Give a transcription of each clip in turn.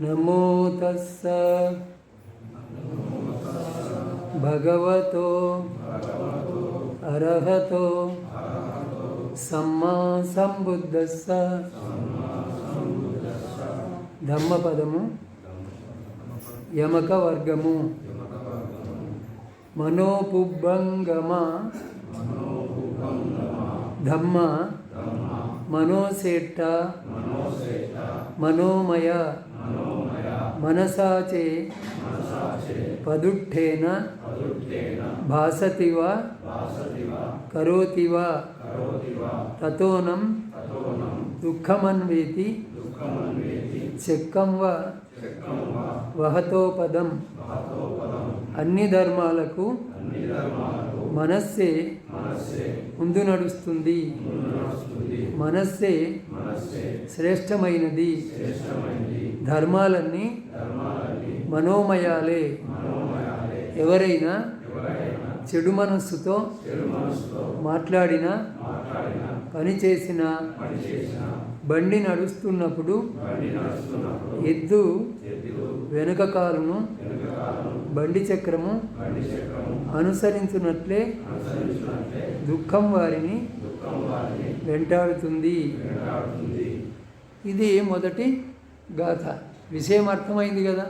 నమో తస్స. భగవతో. అర్హతో. సమ్మా సంబుద్ధస్స. ధమ్మపదము యమక వర్గము మనోపుబ్బంగమ. ధమ్మ మనోసేట్ట మనోమయ. మనసాచే పదుట్టేన భాసతివా కరోతివ తతోనం దుఃఖమన్వేతి చెక్కం వహతోపదం అన్ని ధర్మాలకు మనస్సే ముందు నడుస్తుంది మనస్సే శ్రేష్టమైనది ధర్మాలన్నీ మనోమయాలే. ఎవరైనా చెడు మనస్సుతో మాట్లాడిన పనిచేసిన బండి నడుస్తున్నప్పుడు ఎద్దు వెనుక కాలును బండి చక్రము అనుసరించున్నట్లే దుఃఖం వారిని వెంటాడుతుంది. ఇది మొదటి గాథ. విషయం అర్థమైంది కదా?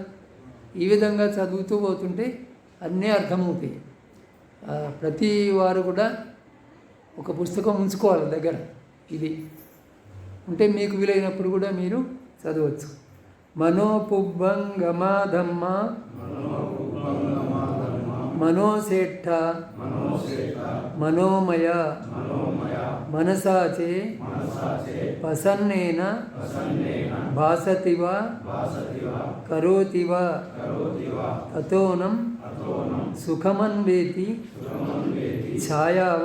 ఈ విధంగా చదువుతూ పోతుంటే అన్నీ అర్థమవుతాయి. ప్రతి వారు కూడా ఒక పుస్తకం ఉంచుకోవాలి దగ్గర. ఇది. ఉంటే మీకు వీలైనప్పుడు కూడా మీరు చదవచ్చు. మనోపుబ్బంగమాధమ్మ. మనోసేట్ట మనోమయ మనసాచే పసన్నేన భాసతివ కరోతివ తతోనం సుఖమన్వేతి ఛాయావ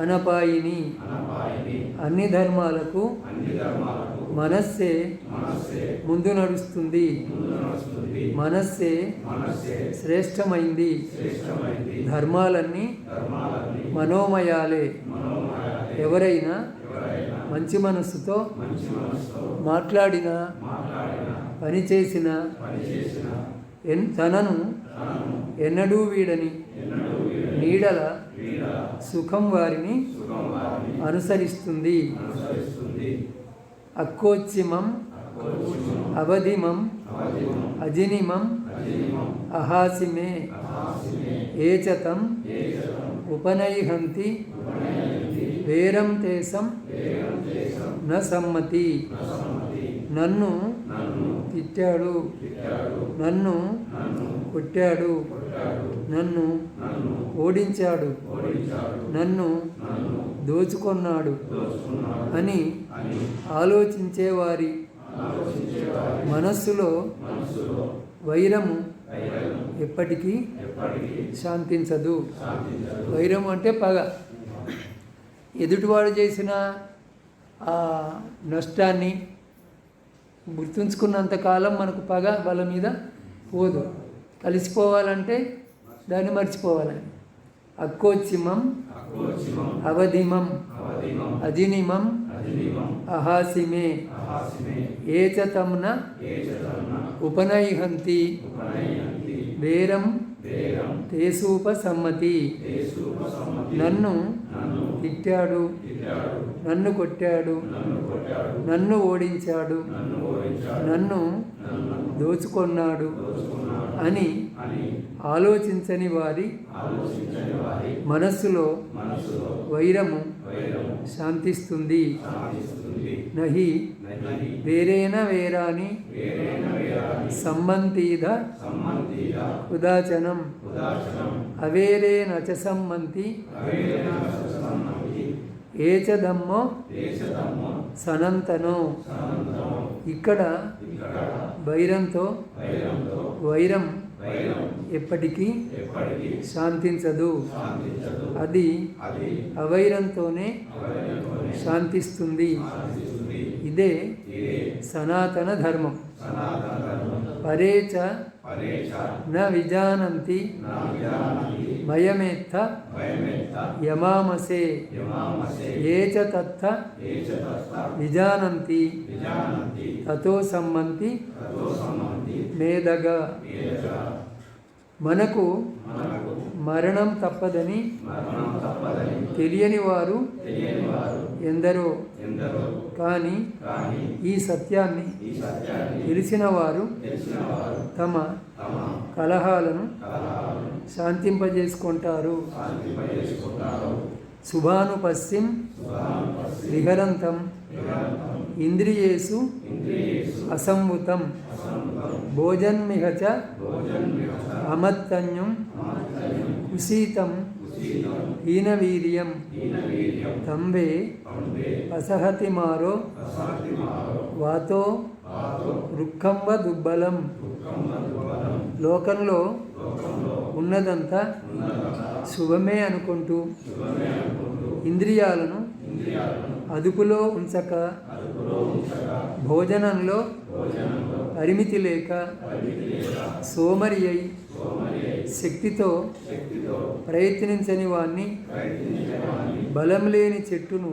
అనపాయిని అన్ని ధర్మాలకు మనస్సే ముందు నడుస్తుంది. మనస్సే శ్రేష్టమైంది. ధర్మాలన్నీ మనోమయాలే. ఎవరైనా మంచి మనస్సుతో మాట్లాడిన పనిచేసిన ఎన్ తనను ఎన్నడూ వీడని నీడల సుఖం వారిని అనుసరిస్తుంది. అక్కోచ్చిమం అవధిమం అజినిమం అహాసిమే ఏచతం ఉపనైహంతి వేరం తేసం న సమ్మతి నన్ను తిట్టాడు నన్ను కొట్టాడు నన్ను ఓడించాడు నన్ను దోచుకొన్నాడు అని ఆలోచించేవారి మనస్సులో వైరము ఎప్పటికీ శాంతించదు. వైరం అంటే పగ. ఎదుటివాడు చేసిన ఆ నష్టాన్ని గుర్తుంచుకున్నంత కాలం మనకు పగ వాళ్ళ మీద పోదు. కలిసిపోవాలంటే దాన్ని మర్చిపోవాలని. అక్కోచిమం అవధిమం. అజినిమం అహాసిమే. ఏచతమ్న ఉపనైహంతి. వేరం. తేసూపసమ్మతి. నన్ను తిట్టాడు. నన్ను కొట్టాడు. నన్ను ఓడించాడు. నన్ను దోచుకొన్నాడు. అని ఆలోచించని వారి మనస్సులో వైరము శాంతిస్తుంది. నహి వేరేన వేరాని సంబంధీద ఉదాచనం. అవేరేన చ సంబంతి ఏచదమ్మో సనంతనో. ఇక్కడ వైరంతో వైరం ఎప్పటికీ శాంతించదు. అది అవైరంతోనే శాంతిస్తుంది. ఇదే సనాతన ధర్మం. పరే చ పరే చ న విజానంతి మయమేత్త యమామసే ఏ చ తత్థ విజానంతి తతో సమ్మంతి మేధగా మనకు మరణం తప్పదని తెలియని వారు ఎందరో. కానీ ఈ సత్యాన్ని తెలిసిన వారు తమ కలహాలను శాంతింపజేసుకుంటారు. శాంతింపజేసుకుంటారు విహరంతం ఇంద్రియేషు ఇంద్రియేషు అసంవుతం భోజన్మిహ చ అమత్తన్యం కుశీతం హీనవీర్యం తంబే పంబే అసహతి మారో వాతో రుక్కంబ దుబ్బలం లోకంలో ఉన్నదంతా శుభమే అనుకుంటూ ఇంద్రియాలను అదుపులో ఉంచక భోజనంలో పరిమితి లేక సోమరి అయి శక్తితో ప్రయత్నించని వాణ్ణి బలం లేని చెట్టును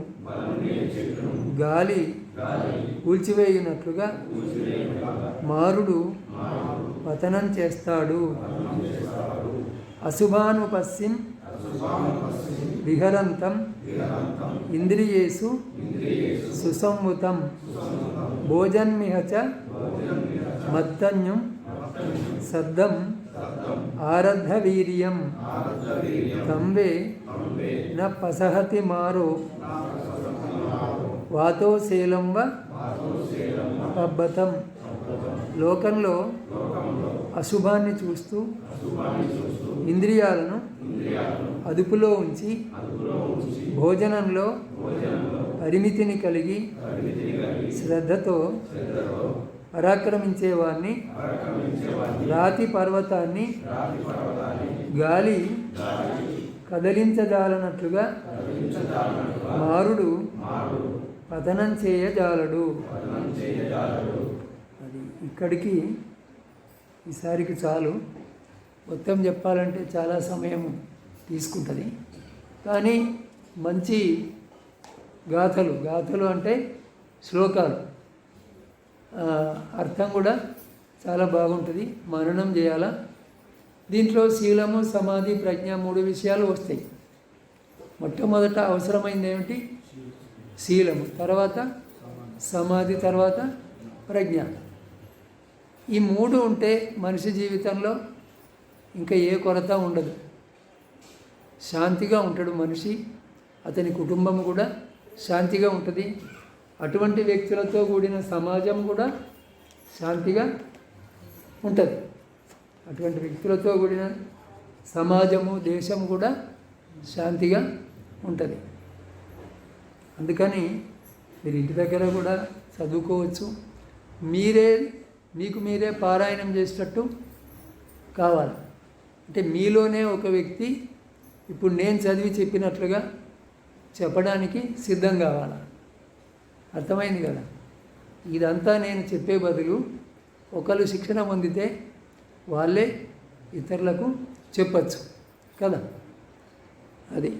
గాలి కూల్చివేయునట్లుగా మారుడు పతనం చేస్తాడు. అశుభానుపశ్చిం విహరంతం ఇంద్రియేషు సుసంవృతం భోజన్మిహ చ మత్తన్యం సద్దం ఆరద్ధ వీర్యం తంబే న పసహతి మారో వాతోశీలంవ పబ్బతం. లోకంలో అశుభాన్ని చూస్తూ ఇంద్రియాలను అదుపులో ఉంచి భోజనంలో పరిమితిని కలిగి శ్రద్ధతో పరాక్రమించేవాడిని రాతి పర్వతాన్ని గాలి కదలించదాలనట్లుగా మారుడు పతనం చేయజాలడు. అది ఇక్కడికి ఈసారికి చాలు. మొత్తం చెప్పాలంటే చాలా సమయం తీసుకుంటుంది. కానీ మంచి గాథలు గాథలు అంటే శ్లోకాలు. అర్థం కూడా చాలా బాగుంటుంది. మననం చేయాలా. దీంట్లో శీలము సమాధి ప్రజ్ఞ మూడు విషయాలు వస్తాయి. మొట్టమొదట అవసరమైంది ఏమిటి శీలము. తర్వాత సమాధి తర్వాత ప్రజ్ఞ. ఈ మూడు ఉంటే మనిషి జీవితంలో ఇంకా ఏ కొరత ఉండదు. శాంతిగా ఉంటాడు మనిషి అతని కుటుంబం కూడా శాంతిగా ఉంటుంది. అటువంటి వ్యక్తులతో కూడిన సమాజం కూడా శాంతిగా ఉంటుంది. అటువంటి వ్యక్తులతో కూడిన సమాజము దేశం కూడా శాంతిగా ఉంటుంది. అందుకని మీరు ఇంటి దగ్గర కూడా చదువుకోవచ్చు. మీరే మీకు మీరే పారాయణం చేసేటట్టు కావాలి. అంటే మీలోనే ఒక వ్యక్తి ఇప్పుడు నేను చదివి చెప్పినట్లుగా చెప్పడానికి సిద్ధం కావాలి? అర్థమైంది కదా? ఇదంతా నేను చెప్పే బదులు ఒకళ్ళు శిక్షణ పొందితే వాళ్ళే ఇతరులకు చెప్పచ్చు కదా? అది